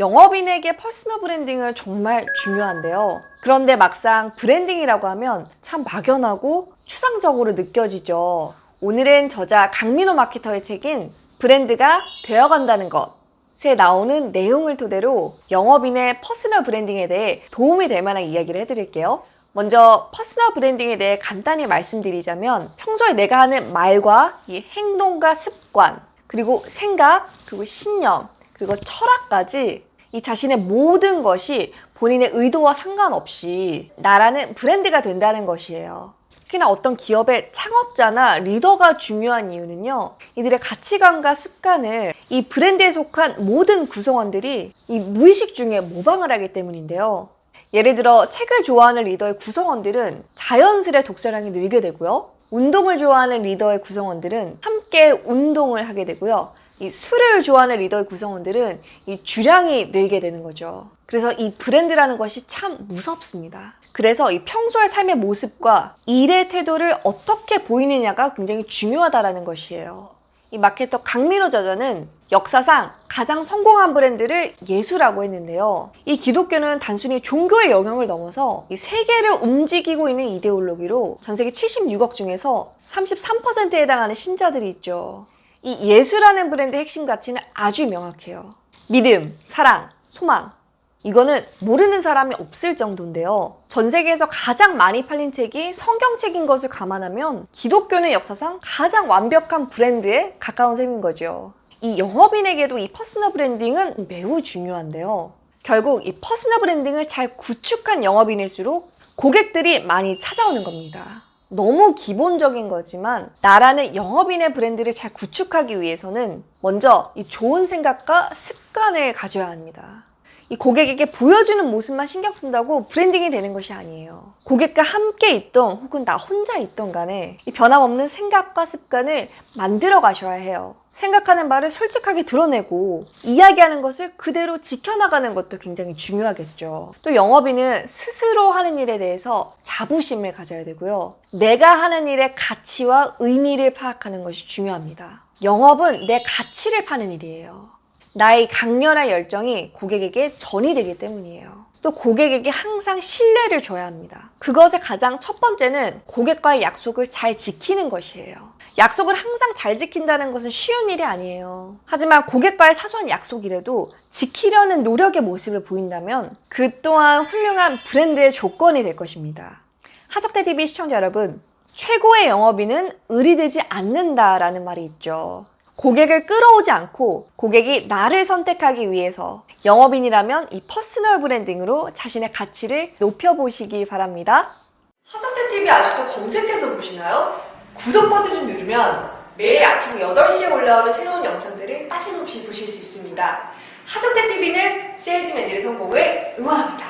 영업인에게 퍼스널 브랜딩은 정말 중요한데요. 그런데 막상 브랜딩이라고 하면 참 막연하고 추상적으로 느껴지죠. 오늘은 저자 강민호 마케터의 책인 브랜드가 되어간다는 것에 나오는 내용을 토대로 영업인의 퍼스널 브랜딩에 대해 도움이 될 만한 이야기를 해드릴게요. 먼저 퍼스널 브랜딩에 대해 간단히 말씀드리자면 평소에 내가 하는 말과 이 행동과 습관 그리고 생각 그리고 신념 그리고 철학까지 이 자신의 모든 것이 본인의 의도와 상관없이 나라는 브랜드가 된다는 것이에요. 특히나 어떤 기업의 창업자나 리더가 중요한 이유는요. 이들의 가치관과 습관을 이 브랜드에 속한 모든 구성원들이 이 무의식 중에 모방을 하기 때문인데요. 예를 들어 책을 좋아하는 리더의 구성원들은 자연스레 독서량이 늘게 되고요. 운동을 좋아하는 리더의 구성원들은 함께 운동을 하게 되고요. 이 술을 좋아하는 리더의 구성원들은 이 주량이 늘게 되는 거죠. 그래서 이 브랜드라는 것이 참 무섭습니다. 그래서 이 평소의 삶의 모습과 일의 태도를 어떻게 보이느냐가 굉장히 중요하다라는 것이에요. 이 마케터 강민호 저자는 역사상 가장 성공한 브랜드를 예수라고 했는데요. 이 기독교는 단순히 종교의 영역을 넘어서 이 세계를 움직이고 있는 이데올로기로 전 세계 76억 중에서 33%에 해당하는 신자들이 있죠. 이 예수라는 브랜드의 핵심 가치는 아주 명확해요. 믿음, 사랑, 소망. 이거는 모르는 사람이 없을 정도인데요. 전 세계에서 가장 많이 팔린 책이 성경책인 것을 감안하면 기독교는 역사상 가장 완벽한 브랜드에 가까운 셈인 거죠. 이 영업인에게도 이 퍼스널 브랜딩은 매우 중요한데요. 결국 이 퍼스널 브랜딩을 잘 구축한 영업인일수록 고객들이 많이 찾아오는 겁니다. 너무 기본적인 거지만 나라는 영업인의 브랜드를 잘 구축하기 위해서는 먼저 이 좋은 생각과 습관을 가져야 합니다. 이 고객에게 보여주는 모습만 신경 쓴다고 브랜딩이 되는 것이 아니에요. 고객과 함께 있던 혹은 나 혼자 있던 간에 이 변함없는 생각과 습관을 만들어 가셔야 해요. 생각하는 말을 솔직하게 드러내고 이야기하는 것을 그대로 지켜나가는 것도 굉장히 중요하겠죠. 또 영업인은 스스로 하는 일에 대해서 자부심을 가져야 되고요. 내가 하는 일의 가치와 의미를 파악하는 것이 중요합니다. 영업은 내 가치를 파는 일이에요. 나의 강렬한 열정이 고객에게 전이 되기 때문이에요. 또 고객에게 항상 신뢰를 줘야 합니다. 그것의 가장 첫 번째는 고객과의 약속을 잘 지키는 것이에요. 약속을 항상 잘 지킨다는 것은 쉬운 일이 아니에요. 하지만 고객과의 사소한 약속이라도 지키려는 노력의 모습을 보인다면 그 또한 훌륭한 브랜드의 조건이 될 것입니다. 하석대 TV 시청자 여러분, 최고의 영업인은 의리되지 않는다라는 말이 있죠. 고객을 끌어오지 않고 고객이 나를 선택하기 위해서 영업인이라면 이 퍼스널 브랜딩으로 자신의 가치를 높여보시기 바랍니다. 하석대 TV 아직도 검색해서 보시나요? 구독 버튼을 누르면 매일 아침 8시에 올라오는 새로운 영상들을 빠짐없이 보실 수 있습니다. 하석대 TV는 세일즈맨들의 성공을 응원합니다.